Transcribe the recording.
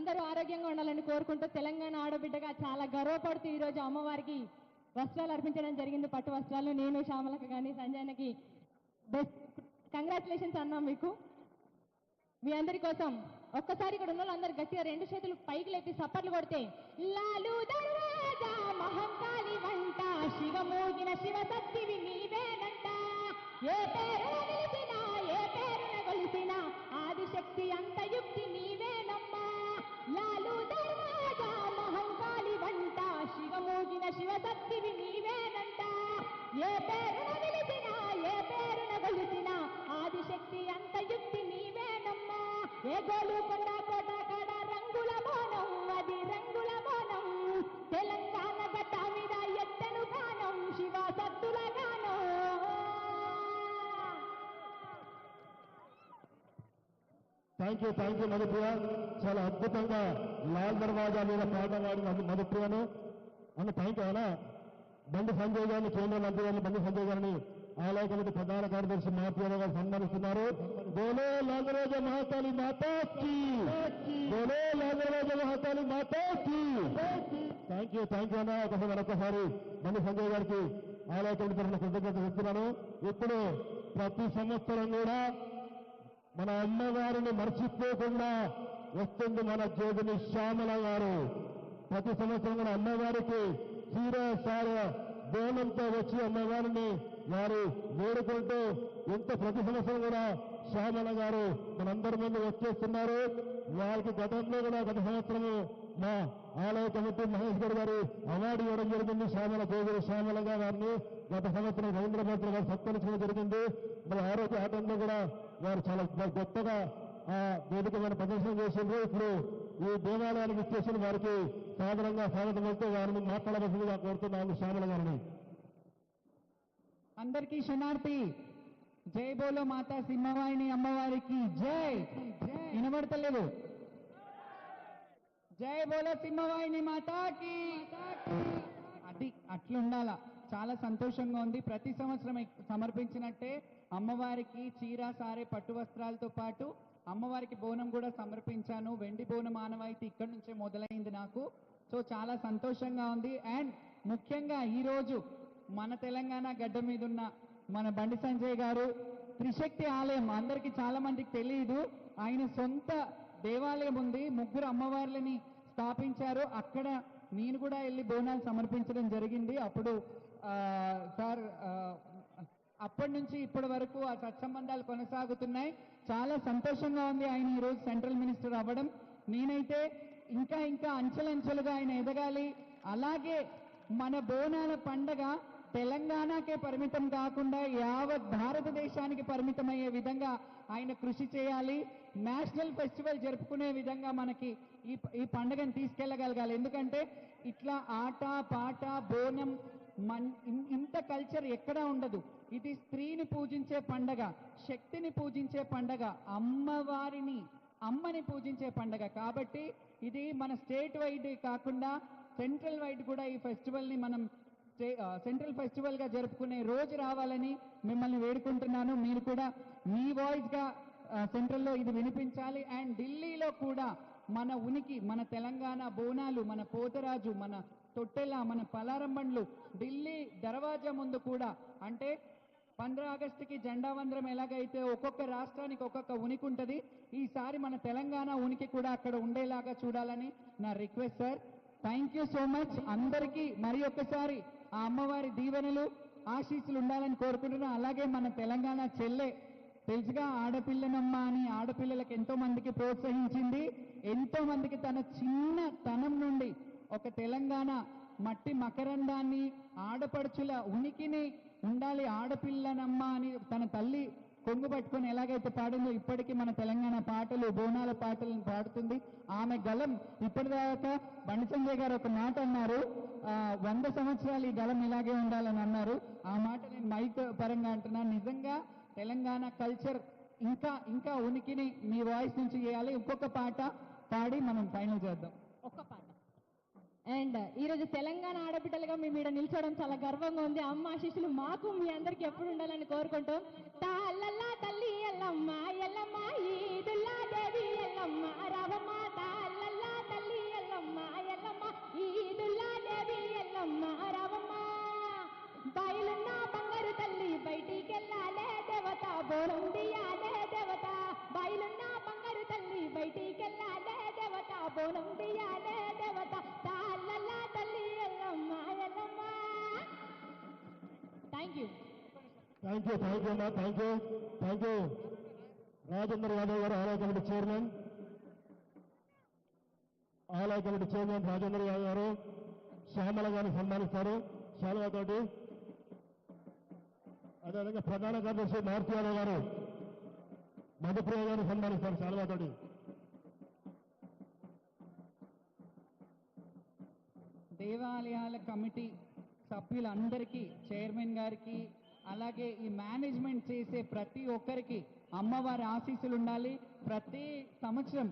అందరూ ఆరోగ్యంగా ఉండాలని కోరుకుంటూ తెలంగాణ ఆడబిడ్డగా చాలా గర్వపడుతూ ఈరోజు అమ్మవారికి వస్త్రాలు అర్పించడం జరిగింది. పట్టు వస్త్రాలు నేను శ్యామలకు కానీ సంజయనకి బెస్ట్ కంగ్రాచులేషన్స్ అన్నాం మీకు. మీ అందరి కోసం ఒక్కసారి ఇక్కడ ఉన్న వాళ్ళందరూ గట్టిగా రెండు చేతులు పైకి లేపి సప్పట్లు కొడితే లాలు దర్వాజా మహంకాళి వంట శివమోగిన శివ సత్తివి నీవేనంట ఏ పేరు భక్తివి నీవేనంట. ఏ పేరున నిలిచినా ఏ పేరున గలిచినా ఆదిశక్తి అంత యుక్తి నీవేనమ్మా. ఏ గోలుకొండ కోట కాడ రంగుల మోనం అది రంగుల మోనం తెలంగాణ గడ్డ మీద ఎత్తను గానం శివ సత్తుల గానం thank you thank you Madhupriya. చాలా అద్భుతంగా లాల్ దర్వాజా మీద పాట పాడిన మధుప్రియను. అన్న థ్యాంక్ యూ అన్న బండి సంజయ్ గారిని కేంద్ర మంత్రి గారిని బండి సంజయ్ గారిని ఆలయ కమిటీ ప్రధాన కార్యదర్శి మహాప్రియ గారు సన్మానిస్తున్నారు. గోలే లాంగరాజ మహాకాళి మాతాకి! గోలే లాంగరాజ మహాకాళి మాతాకి! థ్యాంక్ యూ థ్యాంక్ యూ అన్న ఒకసారి మరొకసారి బండి సంజయ్ గారికి ఆలయ కమిటీ తరఫున కృతజ్ఞత చెప్తున్నాను. ఇప్పుడు ప్రతి సంవత్సరం కూడా మన అమ్మగారిని మర్చిపోకుండా వస్తుంది మన జ్యోతిని శ్యామల గారు. ప్రతి సంవత్సరం కూడా అమ్మవారికి చీర సార బోనంతో వచ్చి అమ్మవారిని వారు వేడుకుంటూ ఎంత ప్రతి సంవత్సరం కూడా శ్యామల గారు మనందరి ముందు వచ్చేస్తున్నారు. వారికి గతంలో కూడా గత సంవత్సరము మా ఆలయ కమిటీ మహేష్ గారు గారు అవార్డు ఇవ్వడం జరిగింది. శ్యామల జోగులు శ్యామలగా వారిని గత సంవత్సరం రవీంద్ర మంత్రి గారు సత్కరించడం జరిగింది. మరి ఆరోగ్య ఆటంలో కూడా వారు చాలా గొప్పగా ఆ వేదిక ప్రదర్శన చేసిండ్రు. ఇప్పుడు ఈ దేవాలయానికి ఇచ్చేసిన వారికి సాదరంగా స్వాగతం వెళ్తూ వారిని మాట్లాడవలసిందిగా కోరుతున్నాము శ్యామల గారిని. అందరికీ క్షణార్థి జై బోలో మాతా సింహవాహిని అమ్మవారికి జై. వినబడతలేదు. జై బోలో సింహవాహిని మాతాకి. అది అట్లుండాల. చాలా సంతోషంగా ఉంది. ప్రతి సంవత్సరం సమర్పించినట్టే అమ్మవారికి చీర సారే పట్టు వస్త్రాలతో పాటు అమ్మవారికి బోనం కూడా సమర్పించాను. వెండి బోనం ఆనవాయితీ ఇక్కడి నుంచే మొదలైంది నాకు. సో చాలా సంతోషంగా ఉంది. అండ్ ముఖ్యంగా ఈ రోజు మన తెలంగాణ గడ్డ మీద ఉన్న మన బండి సంజయ్ గారు త్రిశక్తి ఆలయం అందరికీ చాలా మందికి తెలియదు ఆయన సొంత దేవాలయం ఉంది. ముగ్గురు అమ్మవార్లని స్థాపించారు. అక్కడ నేను కూడా వెళ్ళి బోనాలు సమర్పించడం జరిగింది. అప్పుడు సార్ అప్పటి నుంచి ఇప్పటి వరకు ఆ సత్సంబంధాలు కొనసాగుతున్నాయి. చాలా సంతోషంగా ఉంది ఆయన ఈరోజు సెంట్రల్ మినిస్టర్ అవ్వడం. నేనైతే ఇంకా ఇంకా అంచెలంచెలుగా ఆయన ఎదగాలి. అలాగే మన బోనాల పండగ తెలంగాణకే పరిమితం కాకుండా యావత్ భారతదేశానికి పరిమితమయ్యే విధంగా ఆయన కృషి చేయాలి. నేషనల్ ఫెస్టివల్ జరుపుకునే విధంగా మనకి ఈ ఈ పండుగను తీసుకెళ్ళగలగాలి. ఎందుకంటే ఇట్లా ఆట పాట బోనం మన్ ఇంత కల్చర్ ఎక్కడా ఉండదు. ఇది స్త్రీని పూజించే పండగ శక్తిని పూజించే పండగ అమ్మవారిని అమ్మని పూజించే పండగ. కాబట్టి ఇది మన స్టేట్ వైడ్ కాకుండా సెంట్రల్ వైడ్ కూడా ఈ ఫెస్టివల్ని మనం సెంట్రల్ ఫెస్టివల్గా జరుపుకునే రోజు రావాలని మిమ్మల్ని వేడుకుంటున్నాను. మీరు కూడా మీ వాయిస్గా సెంట్రల్లో ఇది వినిపించాలి. అండ్ ఢిల్లీలో కూడా మన ఉనికి మన తెలంగాణ బోనాలు మన పోతరాజు మన తొట్టెల మన పలారం బండ్లు ఢిల్లీ దర్వాజా ముందు కూడా. అంటే పంద్ర ఆగస్టుకి జెండా వందరం ఎలాగైతే ఒక్కొక్క రాష్ట్రానికి ఒక్కొక్క ఉనికి ఉంటుంది ఈసారి మన తెలంగాణ ఉనికి కూడా అక్కడ ఉండేలాగా చూడాలని నా request sir. Thank you so much అందరికీ మరి ఒక్కసారి ఆ అమ్మవారి దీవెనలు ఆశీస్సులు ఉండాలని కోరుకుంటున్నా. అలాగే మన తెలంగాణ చెల్లె తెలుసుగా ఆడపిల్లనమ్మ అని ఆడపిల్లలకు ఎంతో మందికి ప్రోత్సహించింది. ఎంతో మందికి తన చిన్న తనం నుండి ఒక తెలంగాణ మట్టి మకరందాన్ని ఆడపడుచుల ఉనికిని ఉండాలి ఆడపిల్లనమ్మ అని తన తల్లి కొంగు పట్టుకొని ఎలాగైతే పాడిందో ఇప్పటికీ మన తెలంగాణ పాటలు బోనాల పాటలను పాడుతుంది. ఆమె గలం ఇప్పటిదాకా బండి సంజయ్ గారు ఒక మాట అన్నారు. వంద సంవత్సరాలు ఈ గలం ఇలాగే ఉండాలని అన్నారు. ఆ మాట నేను మైక్ పరంగా అంటున్నాను నిజంగా తెలంగాణ కల్చర్ ఇంకా ఇంకా ఉనికిని మీ వాయిస్ నుంచి చేయాలి ఇంకొక పాట పాడి మనం ఫైనల్ చేద్దాం. ఒక్క పాట. అండ్ ఈరోజు తెలంగాణ ఆడబిడ్డలుగా మేము ఇక్కడ నిల్చోవడం చాలా గర్వంగా ఉంది. అమ్మ శిష్యులు మాకు మీ అందరికి ఎప్పుడు ఉండాలని కోరుకుంటాం తాళ్ళల్లా తల్లి ఎల్లమ్మ ఎల్లమ్మ ఈదుల్లా దేవి ఎల్లమ్మ రవమ్మ తాళ్ళల్లా తల్లి ఎల్లమ్మ ఎల్లమ్మ ఈదుల్లా దేవి ఎల్లమ్మ రవమ్మ. బయలున్న బంగారు తల్లి బయటికి వెళ్ళాలే దేవత బోరం దియాలే దేవత. బయలున్న బంగారు తల్లి బయటికి వెళ్ళాలే దేవత బోరం థ్యాంక్ యూ థ్యాంక్ యూ అమ్మా thank you thank you Rajendra Yadav garu ఆలయ కమిటీ చైర్మన్. ఆలయ కమిటీ చైర్మన్ రాజేంద్ర యాదవ్ గారు శ్యామల గారిని సన్మానిస్తారు. శ్యామల తోటి అదేవిధంగా ప్రధాన కార్యదర్శి మారుతి యాదవ్ గారు మధుప్రియ గారిని సన్మానిస్తారు శ్యామల తోటి దేవాలయాల కమిటీ సభ్యులందరికీ చైర్మన్ గారికి అలాగే ఈ మేనేజ్మెంట్ చేసే ప్రతి ఒక్కరికి అమ్మవారి ఆశీస్సులు ఉండాలి. ప్రతి సంవత్సరం